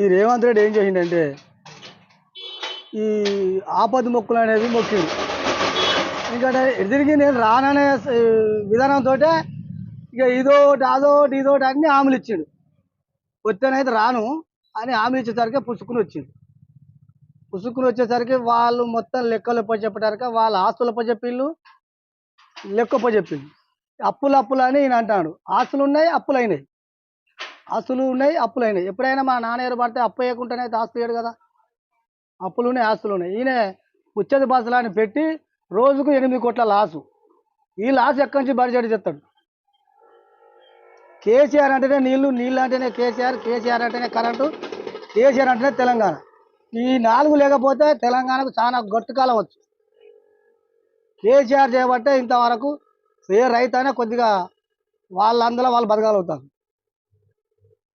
ఈ రేవంత్ రెడ్డి ఏం చేసిండంటే ఈ ఆపద మొక్కులు అనేది మొక్కిండు. ఎందుకంటే ఎదిరిగి నేను రాననే విధానంతో ఇక ఇదోటి అదోటి ఇదోటి అన్ని హామీలు ఇచ్చిండు. వచ్చానైతే రాను అని హామీలు ఇచ్చేసరికి పుసుకుని వచ్చింది పుసుకుని వచ్చేసరికి వాళ్ళు మొత్తం లెక్కలు చెప్పడానికి వాళ్ళ ఆస్తులు చెప్పిండు లెక్క చెప్పిండు అప్పులు అప్పులు అని ఈయన అంటాడు. ఆస్తులు ఉన్నాయి అప్పులు అయినాయి. ఆస్తులు ఉన్నాయి అప్పులు అయినాయి. ఎప్పుడైనా మా నాన్న పడితే అప్పు వేయకుండానే ఆస్తులు వేయడు కదా. అప్పులు ఉన్నాయి ఆస్తులు ఉన్నాయి. ఈయన ఉచ్చది బస్సులని పెట్టి రోజుకు ఎనిమిది కోట్ల లాసు. ఈ లాస్ ఎక్కడి నుంచి బడ్జెట్ చెప్తాడు కేసీఆర్ అంటేనే నీళ్ళు నీళ్ళు అంటేనే కేసీఆర్ కేసీఆర్ అంటేనే కరెంటు కేసీఆర్ అంటేనే తెలంగాణ. ఈ నాలుగు లేకపోతే తెలంగాణకు చాలా గట్టుకాలం వచ్చు. కేసీఆర్ చేయబట్టే ఇంతవరకు ఏ రైతు అయినా కొద్దిగా వాళ్ళందరూ వాళ్ళు బతకాలవుతారు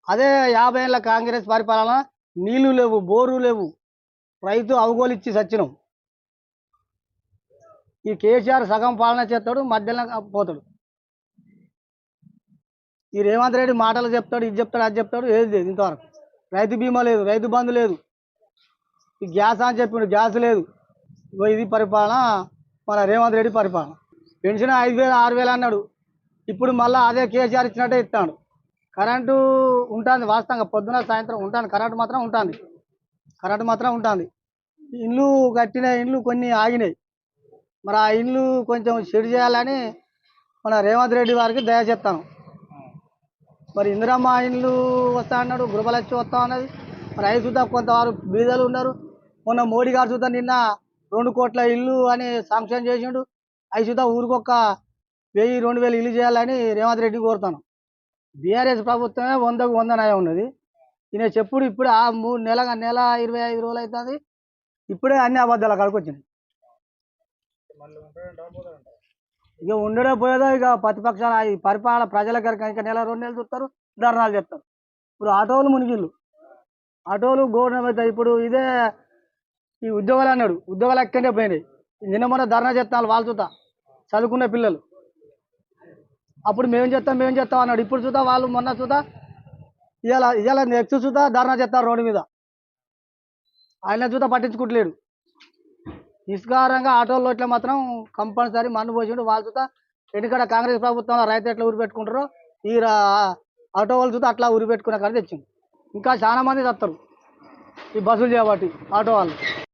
అదే యాభై ఏళ్ళ కాంగ్రెస్ పరిపాలన నీళ్ళు లేవు బోరు లేవు. రైతు అవగోలు ఇచ్చి సచ్చినం. ఈ కేసీఆర్ సగం పాలన చేస్తాడు మధ్యలో పోతాడు. ఈ రేవంత్ రెడ్డి మాటలు చెప్తాడు ఇది చెప్తాడు అది చెప్తాడు ఏది లేదు ఇంతవరకు. రైతు బీమా లేదు రైతు బంధు లేదు. ఈ గ్యాస్ అని చెప్పిండు గ్యాస్ లేదు. ఇది పరిపాలన మన రేవంత్ రెడ్డి పరిపాలన. పెన్షన్ ఐదు వేలు ఆరు వేలు అన్నాడు. ఇప్పుడు మళ్ళీ అదే కేసీఆర్ ఇచ్చినట్టే ఇస్తాడు. కరెంటు ఉంటుంది వాస్తవంగా. పొద్దున సాయంత్రం ఉంటుంది. కరెంటు మాత్రం ఉంటుంది. కరెంటు మాత్రం ఉంటుంది. ఇండ్లు కట్టిన ఇండ్లు కొన్ని ఆగినాయి. మరి ఆ ఇండ్లు కొంచెం షెడ్ చేయాలని మన రేవంత్ రెడ్డి వారికి దయ చేస్తాను. మరి ఇందిరమ్మ ఇండ్లు వస్తా అన్నాడు గృహలక్ష్మి వస్తా అన్నది. మరి అవి చూద్దాం. కొంతవారు బీదలు ఉన్నారు. మొన్న మోడీ గారు చూద్దాం. నిన్న రెండు కోట్ల ఇల్లు అని శాంక్షన్ చేసిండు. అవి చూద్దాం. ఊరికొక వెయ్యి రెండు వేలు ఇల్లు చేయాలని రేవంత్ రెడ్డి కోరుతాను. బీఆర్ఎస్ ప్రభుత్వమే వందకు వంద నయం ఉన్నది. ఈయన చెప్పుడు ఇప్పుడే ఆ మూడు నెల నెల ఇరవై ఐదు రోజులు అవుతుంది ఇప్పుడే అన్ని అబద్ధాలు అక్కడికి వచ్చినాయి. ఇక ఉండడే పోయేదో ఇక ప్రతిపక్షాలు పరిపాలన ప్రజల గారికి ఇంకా నెల రెండు నెలలు చూస్తారు ధర్నాలు చెప్తారు ఇప్పుడు ఆటోలు మునిగిళ్ళు. ఆటోలు గవర్నమెంట్ ఇప్పుడు ఇదే ఈ ఉద్యోగాలు అన్నాడు. ఉద్యోగాలు ఎక్కడే పోయినాయి. నిన్న మొన్న ధర్నా చేస్తాను వాళ్ళు చూద్దా చదువుకునే పిల్లలు. అప్పుడు మేము చేస్తాం మేము చేస్తాం అన్నాడు. ఇప్పుడు చూద్దా వాళ్ళు మొన్న చూద్దా. ఇవాళ ఇవాళ నెక్స్ట్ చూద్దా ధర్నా చేస్తారు రోడ్డు మీద. ఆయన చూద్దా పట్టించుకుంటలేడు. నిస్కారంగా ఆటోల్లో ఇట్లా మాత్రం కంపల్సరీ మన్ను పోసిండు. వాళ్ళు చూద్దా ఎందుకంటే కాంగ్రెస్ ప్రభుత్వంలో రైతు ఎట్లా ఊరి పెట్టుకుంటారో ఈ రా- ఆటో వాళ్ళు చూద్దా అట్లా ఊరి పెట్టుకునే కానీ తెచ్చింది ఇంకా చాలా మంది చస్తారు ఈ బస్సులు చేయబట్టి ఆటో వాళ్ళు.